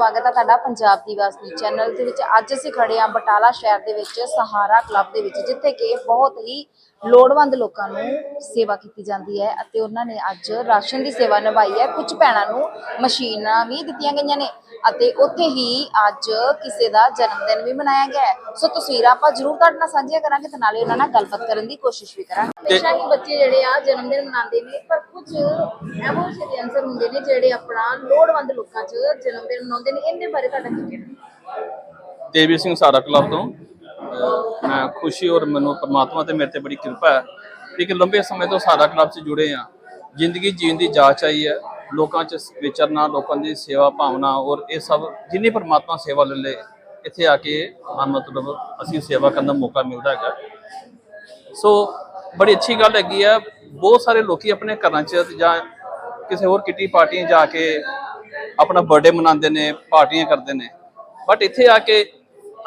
ਸਵਾਗਤ ਹੈ ਤੁਹਾਡਾ ਪੰਜਾਬ ਦੀ ਆਵਾਜ਼ ਨਿਊਜ਼ ਚੈਨਲ ਦੇ ਵਿੱਚ। ਅੱਜ ਅਸੀਂ ਖੜੇ ਹਾਂ ਬਟਾਲਾ ਸ਼ਹਿਰ ਦੇ ਵਿੱਚ, ਸਹਾਰਾ ਕਲੱਬ ਦੇ ਵਿੱਚ, ਜਿੱਥੇ ਕਿ ਬਹੁਤ ਹੀ ਲੋੜਵੰਦ ਲੋਕਾਂ ਨੂੰ ਸੇਵਾ ਕੀਤੀ ਜਾਂਦੀ ਹੈ ਅਤੇ ਉਹਨਾਂ ਨੇ ਅੱਜ ਰਾਸ਼ਨ ਦੀ ਸੇਵਾ ਨਿਭਾਈ ਹੈ। ਕੁਝ ਭੈਣਾਂ ਨੂੰ ਮਸ਼ੀਨਾਂ ਵੀ ਦਿੱਤੀਆਂ ਗਈਆਂ ਨੇ ਅਤੇ ਉੱਥੇ ਹੀ ਅੱਜ ਕਿਸੇ ਦਾ ਜਨਮ ਦਿਨ ਵੀ ਮਨਾਇਆ ਗਿਆ ਹੈ। ਸੋ ਤਸਵੀਰਾਂ ਆਪਾਂ ਜ਼ਰੂਰ ਤੁਹਾਡੇ ਨਾਲ ਸਾਂਝੀਆਂ ਕਰਾਂਗੇ ਤੇ ਨਾਲੇ ਉਹਨਾਂ ਨਾਲ ਗੱਲਬਾਤ ਕਰਨ ਦੀ ਕੋਸ਼ਿਸ਼ ਵੀ ਕਰਾਂਗੇ। ਹਮੇਸ਼ਾ ਹੀ ਬੱਚੇ ਜਿਹੜੇ ਆ ਜਨਮ ਦਿਨ ਮਨਾਉਂਦੇ ਨੇ ਪਰ ਕੁਝ ਇਹੋ ਜਿਹੇ ਅਨਸਰ ਹੁੰਦੇ ਨੇ ਜਿਹੜੇ ਆਪਣਾ ਲੋੜਵੰਦ ਲੋਕਾਂ 'ਚ ਜਨਮ ਦਿਨ ਮਨਾਉਂਦੇ ਨੇ। ਇਹਦੇ ਬਾਰੇ ਤੁਹਾਡਾ ਕੀ ਕਹਿਣਾ? ਦੇਵੀ ਸਿੰਘ ਸਾਰਾ ਕਲੱਬ ਤੋਂ। ਮੈਂ ਖੁਸ਼ੀ ਔਰ ਮੈਨੂੰ ਪਰਮਾਤਮਾ ਤੇ ਮੇਰੇ ਤੇ ਬੜੀ ਕਿਰਪਾ ਹੈ। ਕਿ ਲੰਬੇ ਸਮੇਂ ਤੋਂ ਸਾਰਾ ਕਲੱਬ 'ਚ ਜੁੜੇ ਆ ਜ਼ਿੰਦਗੀ ਜੀਣ ਦੀ ਜਾਚ ਆਈ ਹੈ। ਲੋਕਾਂ 'ਚ ਵਿਚਰਨਾ, ਲੋਕਾਂ ਦੀ ਸੇਵਾ ਭਾਵਨਾ ਔਰ ਇਹ ਸਭ ਜਿੰਨੀ ਪਰਮਾਤਮਾ ਸੇਵਾ ਲੈ ਲੇ, ਇੱਥੇ ਆ ਕੇ ਆ ਮਤਲਬ ਅਸੀਂ ਸੇਵਾ ਕਰਨ ਦਾ ਮੌਕਾ ਮਿਲਦਾ ਹੈਗਾ। ਸੋ ਬੜੀ ਅੱਛੀ ਗੱਲ ਹੈਗੀ ਆ ਬਹੁਤ ਸਾਰੇ ਲੋਕੀ ਆਪਣੇ ਘਰਾਂ 'ਚ ਜਾਂ ਕਿਸੇ ਹੋਰ ਕਿੱਟੀ ਪਾਰਟੀਆਂ ਜਾ ਕੇ ਆਪਣਾ ਬਰਥਡੇ ਮਨਾਉਂਦੇ ਨੇ, ਪਾਰਟੀਆਂ ਕਰਦੇ ਨੇ। ਬਟ ਇੱਥੇ ਆ ਕੇ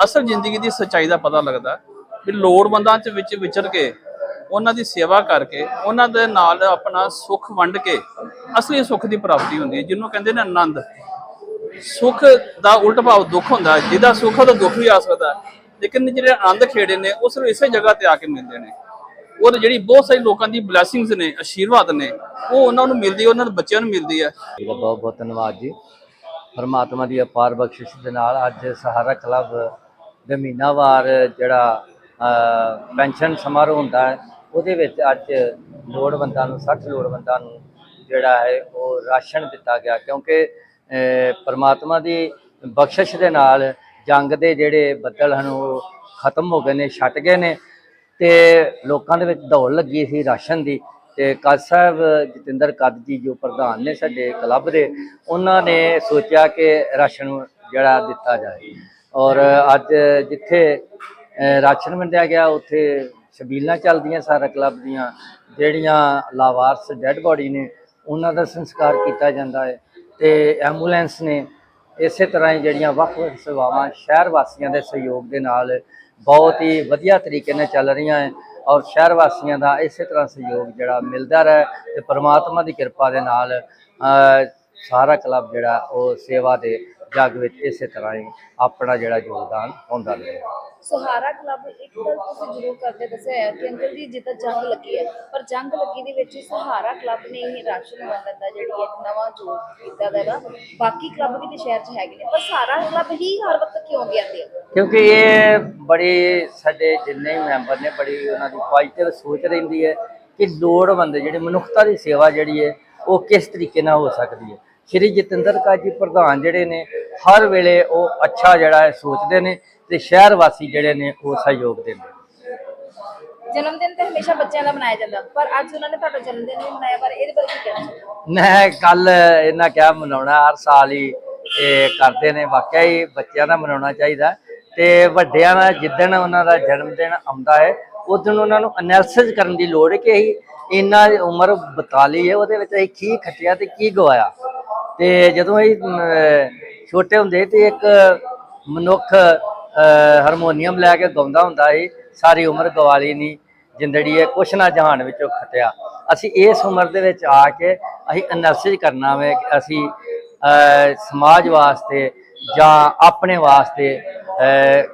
ਅਸਲ ਜ਼ਿੰਦਗੀ ਦੀ ਸੱਚਾਈ ਦਾ ਪਤਾ ਲੱਗਦਾ ਵੀ ਲੋੜਵੰਦਾਂ 'ਚ ਵਿੱਚ ਵਿਚਰ ਕੇ, ਉਹਨਾਂ ਦੀ ਸੇਵਾ ਕਰਕੇ, ਉਹਨਾਂ ਦੇ ਨਾਲ ਆਪਣਾ ਸੁੱਖ ਵੰਡ ਕੇ ਅਸਲੀ ਸੁੱਖ ਦੀ ਪ੍ਰਾਪਤੀ ਹੁੰਦੀ ਹੈ, ਜਿਹਨੂੰ ਕਹਿੰਦੇ ਨੇ ਆਨੰਦ। ਸੁੱਖ ਦਾ ਉਲਟ ਭਾਵ ਦੁੱਖ ਹੁੰਦਾ ਜਿਹਦਾ ਸੁੱਖ ਉਹਦਾ ਦੁੱਖ ਵੀ ਆ ਸਕਦਾ ਲੇਕਿਨ ਜਿਹੜੇ ਆਨੰਦ ਖੇੜੇ ਨੇ ਉਹ ਸਿਰਫ ਇਸੇ ਜਗ੍ਹਾ ਤੇ ਆ ਕੇ ਮਿਲਦੇ ਨੇ। ਉਹ ਜਿਹੜੀ ਬਹੁਤ ਸਾਰੇ ਲੋਕਾਂ ਦੀ ਬਲੇਸਿੰਗਸ ਨੇ, ਆਸ਼ੀਰਵਾਦ ਨੇ, ਉਹ ਉਹਨਾਂ ਨੂੰ ਮਿਲਦੀ ਉਹਨਾਂ ਦੇ ਬੱਚਿਆਂ ਨੂੰ ਮਿਲਦੀ ਹੈ। ਬਹੁਤ ਬਹੁਤ ਧੰਨਵਾਦ ਜੀ। ਪਰਮਾਤਮਾ ਦੀ ਅਪਾਰ ਬਖਸ਼ਿਸ਼ ਦੇ ਨਾਲ ਅੱਜ ਸਹਾਰਾ ਕਲੱਬ ਦੇ ਮਹੀਨਾਵਾਰ ਜਿਹੜਾ ਪੈਨਸ਼ਨ ਸਮਾਰੋਹ ਹੁੰਦਾ ਹੈ, ਉਹਦੇ ਵਿੱਚ ਅੱਜ ਲੋੜਵੰਦਾਂ ਨੂੰ 60 ਲੋੜਵੰਦਾਂ ਨੂੰ ਜਿਹੜਾ ਹੈ, ਉਹ ਰਾਸ਼ਨ ਦਿੱਤਾ ਗਿਆ। ਕਿਉਂਕਿ ਪਰਮਾਤਮਾ ਦੀ ਬਖਸ਼ਿਸ਼ ਦੇ ਨਾਲ ਜੰਗ ਦੇ ਜਿਹੜੇ ਬੱਦਲ ਹਨ, ਉਹ ਖਤਮ ਹੋ ਗਏ ਨੇ, ਛੱਟ ਗਏ ਨੇ ਤੇ ਲੋਕਾਂ ਦੇ ਵਿੱਚ ਦੌੜ ਲੱਗੀ ਸੀ ਰਾਸ਼ਨ ਦੀ ਤੇ ਕੱਦ ਸਾਹਿਬ ਜਤਿੰਦਰ ਕੱਦ ਜੀ, ਜੋ ਪ੍ਰਧਾਨ ਨੇ ਸਾਡੇ ਕਲੱਬ ਦੇ, ਉਹਨਾਂ ਨੇ ਸੋਚਿਆ ਕਿ ਰਾਸ਼ਨ ਜਿਹੜਾ ਦਿੱਤਾ ਜਾਏ। ਔਰ ਅੱਜ ਜਿੱਥੇ ਰਾਸ਼ਨ ਵੰਡਿਆ ਗਿਆ, ਉੱਥੇ ਛਬੀਲਾਂ ਚੱਲਦੀਆਂ ਸਾਰਾ ਕਲੱਬ ਦੀਆਂ, ਜਿਹੜੀਆਂ ਲਾਵਾਰਸ ਡੈੱਡ ਬੋਡੀ ਨੇ, ਉਹਨਾਂ ਦਾ ਸੰਸਕਾਰ ਕੀਤਾ ਜਾਂਦਾ ਹੈ। ਤੇ ਐਂਬੂਲੈਂਸ ਨੇ ਇਸੇ ਤਰ੍ਹਾਂ ਹੀ ਜਿਹੜੀਆਂ ਵੱਖ-ਵੱਖ ਸੇਵਾਵਾਂ ਸ਼ਹਿਰ ਵਾਸੀਆਂ ਦੇ ਸਹਿਯੋਗ ਦੇ ਨਾਲ ਬਹੁਤ ਹੀ ਵਧੀਆ ਤਰੀਕੇ ਨਾਲ ਚੱਲ ਰਹੀਆਂ ਹੈ ਔਰ ਸ਼ਹਿਰ ਵਾਸੀਆਂ ਦਾ ਇਸੇ ਤਰ੍ਹਾਂ ਸਹਿਯੋਗ ਜਿਹੜਾ ਮਿਲਦਾ ਰਹੇ ਤੇ ਪ੍ਰਮਾਤਮਾ ਦੀ ਕਿਰਪਾ ਦੇ ਨਾਲ ਸਾਰਾ ਕਲੱਬ ਜਿਹੜਾ ਉਹ ਸੇਵਾ ਦੇ ਜੱਗ ਵਿੱਚ ਇਸੇ ਤਰ੍ਹਾਂ ਹੀ ਆਪਣਾ ਜਿਹੜਾ ਯੋਗਦਾਨ ਪਾਉਂਦਾ ਰਹੇ। ਸਹਾਰਾ ਕਲੱਬ ਇੱਕ ਗੱਲ ਤੁਸੀਂ ਜ਼ਰੂਰ ਕਰਦੇ ਦੱਸਿਆ ਹੈ ਕਿ ਅੰਕਲ ਜੀ ਜਿੱਦਾਂ ਜੰਗ ਲੱਗੀ ਹੈ ਪਰ ਜੰਗ ਲੱਗੀ ਦੇ ਵਿੱਚ ਸਹਾਰਾ ਕਲੱਬ ਨੇ ਇਹ ਰਾਸ਼ਨ ਵੰਡਣ ਦਾ ਜਿਹੜੀ ਇੱਕ ਨਵਾਂ ਜੋੜ ਕੀਤਾ ਦਾ ਹੈਗਾ ਬਾਕੀ ਕਲੱਬ ਵੀ ਤੇ ਸ਼ਹਿਰ 'ਚ ਹੈਗੇ ਨੇ ਪਰ ਸਹਾਰਾ ਕਲੱਬ ਹੀ ਹਰ ਵਕਤ ਕਿਉਂ ਅੱਗੇ ਆਉਂਦੇ ਆ ਕਿਉਂਕਿ ਇਹ ਬੜੀ ਸਾਡੇ ਜਿੰਨੇ ਵੀ ਮੈਂਬਰ ਨੇ ਬੜੀ ਉਹਨਾਂ ਦੀ ਪੋਜ਼ਿਟਿਵ ਸੋਚ ਰਹਿੰਦੀ ਹੈ ਕਿ ਲੋੜਵੰਦ ਜਿਹੜੇ ਮਨੁੱਖਤਾ ਦੀ ਸੇਵਾ ਜਿਹੜੀ ਹੈ ਉਹ ਕਿਸ ਤਰੀਕੇ ਨਾਲ ਹੋ ਸਕਦੀ ਹੈ। ਸ਼੍ਰੀ ਜਤਿੰਦਰ ਕਾ ਜੀ ਪ੍ਰਧਾਨ ਜਿਹੜੇ ਨੇ ਹਰ ਵੇਲੇ ਉਹ ਅੱਛਾ ਜਿਹੜਾ ਹੈ ਸੋਚਦੇ ਨੇ ਤੇ ਸ਼ਹਿਰ ਵਾਸੀ ਜਿਹੜੇ ਨੇ ਉਹ ਸਹਿਯੋਗ ਦਿੰਦੇ ਜਨਮ ਦਿਨ ਤੇ ਹਮੇਸ਼ਾ ਬੱਚਿਆਂ ਦਾ ਮਨਾਇਆ ਜਾਂਦਾ ਪਰ ਅੱਜ ਉਹਨਾਂ ਨੇ ਤੁਹਾਡਾ ਜਨਮ ਦਿਨ ਨਹੀਂ ਮਨਾਇਆ ਪਰ ਇਹਦੇ ਬਾਰੇ ਕੀ ਕਹਿਣਾ ਮੈਂ ਕੱਲ ਇਹਨਾਂ ਕਿਹਾ ਮਨਾਉਣਾ ਹਰ ਸਾਲ ਹੀ ਇਹ ਕਰਦੇ ਨੇ ਵਾਕਿਆ ਹੀ ਬੱਚਿਆਂ ਦਾ ਮਨਾਉਣਾ ਚਾਹੀਦਾ। ਤੇ ਵੱਡਿਆਂ ਦਾ ਜਿੱਦਣ ਉਹਨਾਂ ਦਾ ਜਨਮ ਦਿਨ ਆਉਂਦਾ ਹੈ ਉਦੋਂ ਉਹਨਾਂ ਨੂੰ ਅਨਾਲਿਸਿਸ ਕਰਨ ਦੀ ਲੋੜ ਹੈ ਕਿ ਅਸੀਂ ਇੰਨਾ ਉਮਰ 42 ਹੈ ਉਹਦੇ ਵਿੱਚ ਅਸੀਂ ਕੀ ਖੱਟਿਆ ਤੇ ਕੀ ਗਵਾਇਆ। ਤੇ ਜਦੋਂ ਅਸੀਂ ਛੋਟੇ ਹੁੰਦੇ ਤੇ ਇੱਕ ਮਨੁੱਖ ਹਾਰਮੋਨੀਅਮ ਲੈ ਕੇ ਗਾਉਂਦਾ ਹੁੰਦਾ ਸੀ, ਸਾਰੀ ਉਮਰ ਗਵਾਲੀ ਨਹੀਂ ਜਿੰਦੜੀ ਹੈ ਕੁਛ ਨਾ ਜਹਾਨ ਵਿੱਚੋਂ ਖਟਿਆ। ਅਸੀਂ ਇਸ ਉਮਰ ਦੇ ਵਿੱਚ ਆ ਕੇ ਅਸੀਂ ਅਨਾਲਿਸਿਸ ਕਰਨਾ ਵੇ ਕਿ ਅਸੀਂ ਸਮਾਜ ਵਾਸਤੇ ਜਾਂ ਆਪਣੇ ਵਾਸਤੇ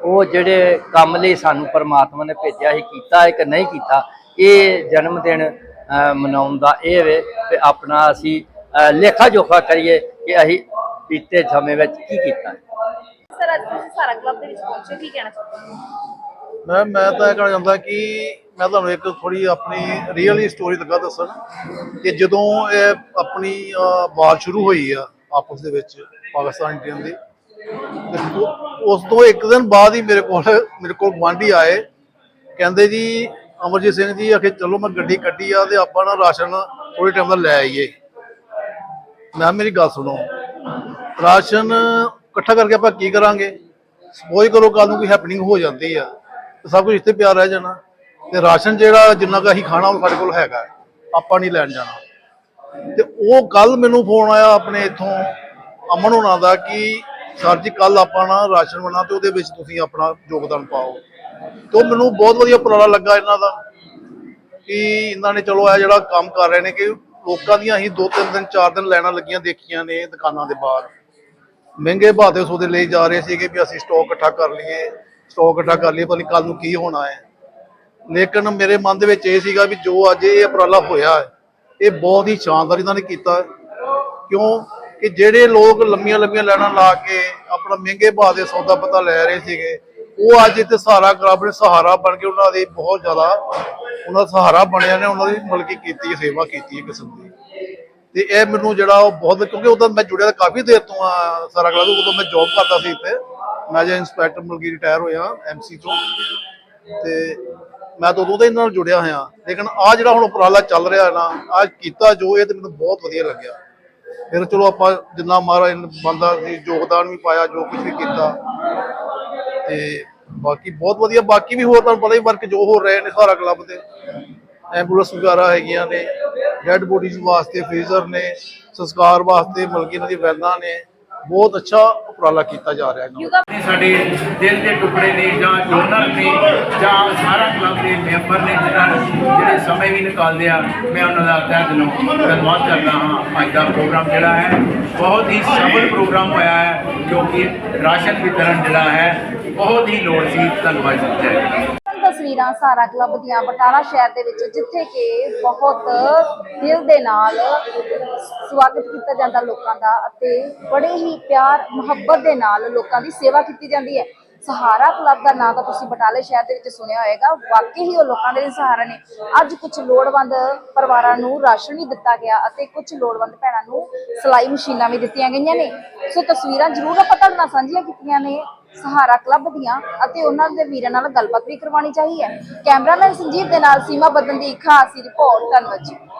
ਉਹ ਜਿਹੜੇ ਕੰਮ ਲਈ ਸਾਨੂੰ ਪਰਮਾਤਮਾ ਨੇ ਭੇਜਿਆ ਸੀ, ਕੀਤਾ ਹੈ ਕਿ ਨਹੀਂ ਕੀਤਾ, ਇਹ ਜਨਮ ਦਿਨ ਮਨਾਉਣ ਦਾ ਇਹ ਵੇ ਕਿ ਆਪਣਾ ਅਸੀਂ ਲੇਖਾ ਜੋਖਾ ਕਰੀਏ ਕਿ ਅਸੀਂ ਬੀਤੇ ਸਮੇਂ ਵਿੱਚ ਕੀ ਕੀਤਾ। ਹੈ ਸਰ ਅੱਜ ਤੁਸੀਂ ਸਹਾਰਾ ਕਲੱਬ ਦੇ ਵਿੱਚ ਪਹੁੰਚੇ ਕੀ ਕਹਿਣਾ ਚਾਹੁੰਦੇ ਹੋ ਮੈਂ ਮੈਂ ਤਾਂ ਇਹ ਕਹਿਣਾ ਚਾਹੁੰਦਾ ਕਿ ਮੈਂ ਤੁਹਾਨੂੰ ਇੱਕ ਥੋੜੀ ਆਪਣੀ ਰੀਅਲੀ ਸਟੋਰੀ ਲੱਗਾ ਦੱਸਣ ਕਿ ਜਦੋਂ ਇਹ ਆਪਣੀ ਵਾਰ ਸ਼ੁਰੂ ਹੋਈ ਆ ਆਪਸ ਦੇ ਵਿੱਚ ਪਾਕਿਸਤਾਨ ਇੰਡੀਅਨ ਦੀ ਉਸ ਤੋਂ ਇੱਕ ਦਿਨ ਬਾਅਦ ਹੀ ਮੇਰੇ ਕੋਲ ਮੇਰੇ ਕੋਲ ਗੁਆਂਢੀ ਆਏ। ਕਹਿੰਦੇ ਜੀ ਅਮਰਜੀਤ ਸਿੰਘ ਜੀ ਆਖੇ ਚਲੋ ਮੈਂ ਗੱਡੀ ਕੱਢੀ ਆ ਤੇ ਆਪਾਂ ਨਾ ਰਾਸ਼ਨ ਥੋੜੇ ਟਾਈਮ ਦਾ ਲੈ ਆਈਏ। ਮੈਂ ਕਿਹਾ, ਮੇਰੀ ਗੱਲ ਸੁਣੋ। ਰਾਸ਼ਨ ਇਕੱਠਾ ਕਰਕੇ ਆਪਾਂ ਕੀ ਕਰਾਂਗੇ? ਸਪੋਜ਼ ਕਰੋ ਕੱਲ ਨੂੰ ਕੋਈ ਹੈਪਨਿੰਗ ਹੋ ਜਾਂਦੀ ਆ। ਤੇ ਸਭ ਕੁਝ ਇੱਥੇ ਪਿਆ ਰਹਿ ਜਾਣਾ। ਤੇ ਰਾਸ਼ਨ ਜਿਹੜਾ ਜਿੰਨਾ ਕੁ ਅਸੀਂ ਖਾਣਾ, ਉਹ ਸਾਡੇ ਕੋਲ ਹੈਗਾ। ਆਪਾਂ ਨਹੀਂ ਲੈਣ ਜਾਣਾ। ਤੇ ਉਹ ਕੱਲ ਮੈਨੂੰ ਫੋਨ ਆਇਆ ਆਪਣੇ ਇੱਥੋਂ ਅਮਨ ਹੋਣਾ ਦਾ ਕਿ, ਸਰ ਜੀ ਕੱਲ ਆਪਾਂ ਨਾ ਰਾਸ਼ਨ ਬਣਾ ਤੇ ਉਹਦੇ ਵਿੱਚ ਤੁਸੀਂ ਆਪਣਾ ਯੋਗਦਾਨ ਪਾਓ। ਤੇ ਉਹ ਮੈਨੂੰ ਬਹੁਤ ਵਧੀਆ ਉਪਰਾਲਾ ਲੱਗਾ ਇਹਨਾਂ ਦਾ ਕਿ ਇਹਨਾਂ ਨੇ ਚਲੋ ਇਹ ਜਿਹੜਾ ਕੰਮ ਕਰ ਰਹੇ ਨੇ ਕਿ ਲੋਕਾਂ ਦੀਆਂ ਹੀ ਦੋ ਤਿੰਨ ਦਿਨ, ਚਾਰ ਦਿਨ ਲੈਣਾ ਲੱਗੀਆਂ ਦੇਖੀਆਂ ਨੇ ਦੁਕਾਨਾਂ ਦੇ ਬਾਹਰ। ਮਹਿੰਗੇ ਭਾਅ ਦੇ ਸੌਦੇ ਲਈ ਜਾ ਰਹੇ ਸੀਗੇ ਵੀ ਅਸੀਂ ਸਟਾਕ ਇਕੱਠਾ ਕਰ ਲਈਏ ਸਟਾਕ ਇਕੱਠਾ ਕਰ ਲਈਏ ਪਰ ਨਹੀਂ ਕੱਲ ਨੂੰ ਕੀ ਹੋਣਾ ਹੈ। ਲੇਕਿਨ ਮੇਰੇ ਮਨ ਦੇ ਵਿੱਚ ਇਹ ਸੀਗਾ ਵੀ ਜੋ ਅੱਜ ਇਹ ਉਪਰਾਲਾ ਹੋਇਆ ਹੈ, ਇਹ ਬਹੁਤ ਹੀ ਸ਼ਾਨਦਾਰ ਇਹਨਾਂ ਨੇ ਕੀਤਾ ਕਿਉਂ ਕਿ ਜਿਹੜੇ ਲੋਕ ਲੰਮੀਆਂ ਲੰਮੀਆਂ ਲਾਈਨਾਂ ਲਾ ਕੇ ਆਪਣਾ ਮਹਿੰਗੇ ਭਾਅ ਦੇ ਸੌਦਾ ਪਤਾ ਲੈ ਰਹੇ ਸੀਗੇ ਉਹ ਅੱਜ ਇੱਥੇ ਸਹਾਰਾ ਕਲੱਬ ਨੇ ਸਹਾਰਾ ਬਣ ਕੇ ਉਹਨਾਂ ਦੀ ਬਹੁਤ ਜ਼ਿਆਦਾ, ਉਹਨਾਂ ਦਾ ਸਹਾਰਾ ਬਣਿਆ ਨੇ, ਉਹਨਾਂ ਦੀ ਮਤਲਬ ਕਿ ਕੀਤੀ ਸੇਵਾ ਕੀਤੀ ਹੈ ਕਿਸਮ ਦੀ। ਤੇ ਇਹ ਮੈਨੂੰ ਜਿਹੜਾ ਉਹ ਬਹੁਤ, ਕਿਉਂਕਿ ਉਦੋਂ ਮੈਂ ਜੁੜਿਆ ਕਾਫੀ ਦੇਰ ਤੋਂ ਆ ਸਾਰਾ ਕਲੱਬ, ਉਦੋਂ ਮੈਂ ਜੌਬ ਕਰਦਾ ਸੀ ਇੱਥੇ। ਮੈਂ ਜੇ ਇੰਸਪੈਕਟਰ ਮਲਕੀ ਰਿਟਾਇਰ ਹੋਇਆ ਐਮਸੀ ਤੋਂ। ਤੇ ਮੈਂ ਤਾਂ ਉਦੋਂ ਤੋਂ ਇਹਨਾਂ ਨਾਲ ਜੁੜਿਆ ਹੋਇਆ। ਲੇਕਿਨ ਆ ਜਿਹੜਾ ਹੁਣ ਉਪਰਾਲਾ ਚੱਲ ਰਿਹਾ ਨਾ ਅੱਜ ਕੀਤਾ ਜੋ ਇਹ ਤੇ ਮੈਨੂੰ ਬਹੁਤ ਵਧੀਆ ਲੱਗਿਆ। ਫਿਰ ਚਲੋ ਆਪਾਂ ਜਿੰਨਾ ਮਹਾਰਾਜ ਬੰਦਾ ਸੀ ਯੋਗਦਾਨ ਵੀ ਪਾਇਆ, ਜੋ ਕੁਝ ਵੀ ਕੀਤਾ। ਤੇ ਬਾਕੀ ਬਹੁਤ ਵਧੀਆ, ਬਾਕੀ ਵੀ ਹੋਰ ਤੁਹਾਨੂੰ ਪਤਾ ਹੀ ਵਰਕ ਜੋ ਹੋ ਰਹੇ ਨੇ ਸਾਰਾ ਕਲੱਬ ਦੇ ਐਂਬੂਲੈਂਸ ਵਗੈਰਾ ਹੈਗੀਆਂ ਨੇ ਡੈਡ ਬੋਡੀਜ਼ ਵਾਸਤੇ ਫ੍ਰੀਜ਼ਰ ਨੇ, ਸੰਸਕਾਰ ਵਾਸਤੇ ਮਲਕੀ ਇਹਨਾਂ ਦੀ ਵੈਨਾਂ ਨੇ। ਬਹੁਤ ਅੱਛਾ ਉਪਰਾਲਾ ਕੀਤਾ ਜਾ ਰਿਹਾ ਹੈ। ਨੇ ਸਾਡੇ ਦਿਲ ਦੇ ਟੁਕੜੇ ਨੇ ਜਾਂ ਡੋਨਰ ਨੇ ਜਾਂ ਸਾਰਾ ਕਲੱਬ ਦੇ ਮੈਂਬਰ ਨੇ ਜਿਨ੍ਹਾਂ ਜਿਹਨਾਂ ਜਿਹੜੇ ਸਮੇਂ ਵੀ ਨਿਕਾਲਦੇ ਆ, ਮੈਂ ਉਹਨਾਂ ਦਾ ਤਹਿ ਦਿਲੋਂ ਧੰਨਵਾਦ ਕਰਦਾ ਹਾਂ। ਅੱਜ ਦਾ ਪ੍ਰੋਗਰਾਮ ਜਿਹੜਾ ਹੈ, ਬਹੁਤ ਹੀ ਸਫਲ ਪ੍ਰੋਗਰਾਮ ਹੋਇਆ ਹੈ ਕਿਉਂਕਿ ਰਾਸ਼ਨ ਵਿਤਰਨ ਜਿਹੜਾ ਹੈ, ਬਹੁਤ ਹੀ ਲੋੜ ਸੀ ਧੰਨਵਾਦ ਜੀ ਤਸਵੀਰਾਂ ਸਾਰਾ ਕਲੱਬ ਦੀਆਂ ਬਟਾਲਾ ਸ਼ਹਿਰ ਦੇ ਵਿੱਚ, ਜਿੱਥੇ ਕਿ ਬਹੁਤ ਦਿਲ ਦੇ ਨਾਲ ਸਵਾਗਤ ਕੀਤਾ ਜਾਂਦਾ ਲੋਕਾਂ ਦਾ ਅਤੇ ਬੜੇ ਹੀ ਪਿਆਰ, ਮੁਹੱਬਤ ਦੇ ਨਾਲ ਲੋਕਾਂ ਦੀ ਸੇਵਾ ਕੀਤੀ ਜਾਂਦੀ ਹੈ। ਸਹਾਰਾ ਕਲੱਬ ਦਾ ਨਾਮ ਤਾਂ ਤੁਸੀਂ ਬਟਾਲੇ ਸ਼ਹਿਰ ਦੇ ਵਿੱਚ ਸੁਣਿਆ ਹੋਏਗਾ। ਵਾਕਈ ਹੀ ਉਹ ਲੋਕਾਂ ਦੇ ਸਹਾਰਾ ਨੇ। ਅੱਜ ਕੁਝ ਲੋੜਵੰਦ ਪਰਿਵਾਰਾਂ ਨੂੰ ਰਾਸ਼ਨ ਵੀ ਦਿੱਤਾ ਗਿਆ ਅਤੇ ਕੁਝ ਲੋੜਵੰਦ ਭੈਣਾਂ ਨੂੰ ਸਿਲਾਈ ਮਸ਼ੀਨਾਂ ਵੀ ਦਿੱਤੀਆਂ ਗਈਆਂ ਨੇ। ਸੋ ਤਸਵੀਰਾਂ ਜ਼ਰੂਰ ਆਪਾਂ ਤੁਹਾਡੇ ਨਾਲ ਸਾਂਝੀਆਂ ਕੀਤੀਆਂ ਨੇ। ਸਹਾਰਾ ਕਲੱਬ ਦੀਆਂ ਅਤੇ ਉਹਨਾਂ ਦੇ ਵੀਰਾਂ ਨਾਲ ਗੱਲਬਾਤ ਵੀ ਕਰਵਾਉਣੀ ਚਾਹੀਏ ਕੈਮਰਾਮੈਨ ਸੰਜੀਵ ਦੇ ਨਾਲ ਸੀਮਾ ਬਦਨ ਦੀ ਖਾਸ ਰਿਪੋਰਟ, ਧੰਨਵਾਦ ਜੀ।